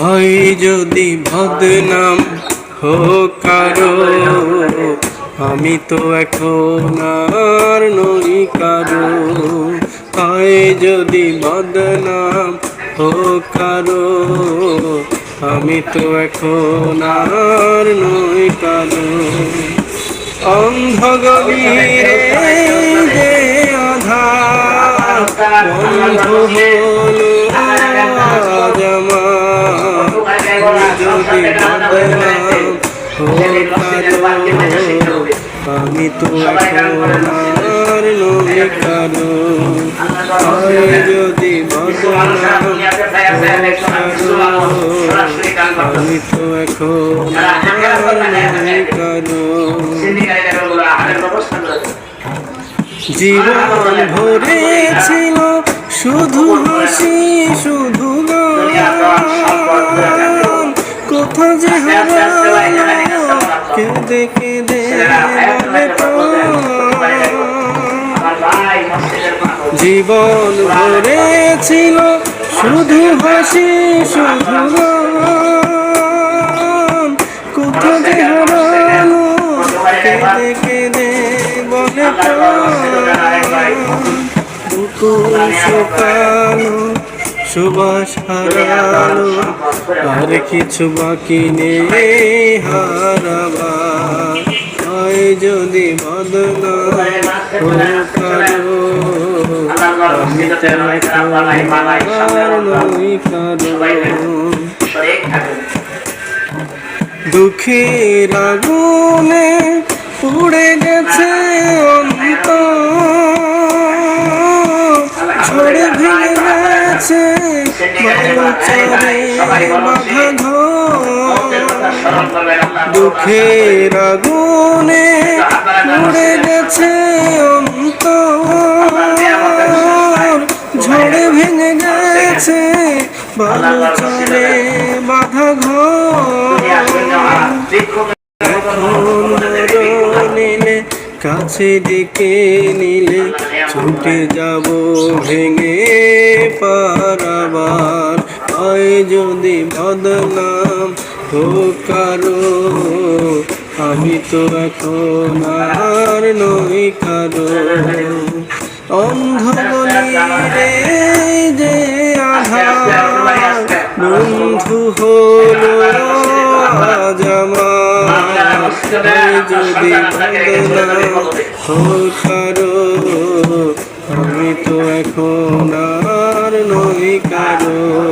হয় যদি বদনাম কারও, আমি তো এখন আর নই কারও। হয় যদি বদনাম কারও, আমি তো এখন আর নই কারও। অন্ধ গভীরে যে আধার, বন্ধু হলো আজ আমার। আমি তো হয় যদি আমি তো এখন নই কারও জীবন শুধু হাসি শুধু গান। কোথা যে হারালো কেঁদে কেঁদে বলে। জীবন ভরে ছিল শুধু হাসি শুধু কোথা যে হারালো কেঁদে কেঁদে বলে বুকুল শুকালো সুবাস হারালো। আর কিছু বাকি নেই হারাবার। হয় যদি বদনা কারও। আমি দুঃখের আগুনে পুড়ে গেছে দুঃখের আগুনে পুড়ে গেছে অন্ত ঝড়ে ভেঙে গেছে বালুচরে বাধা ঘর। নিলে, কাছে ডেকে নিলে ছুটে যাব ভেঙে পারাবার হয় যদি বদনাম হোক কারও? আমি তো এখন আর নই কারও। অন্ধ গলিরে যে আধার, বন্ধু হলো আমার। যদি বদনাম হোক কারও? আমি তো এখন আর নই কারও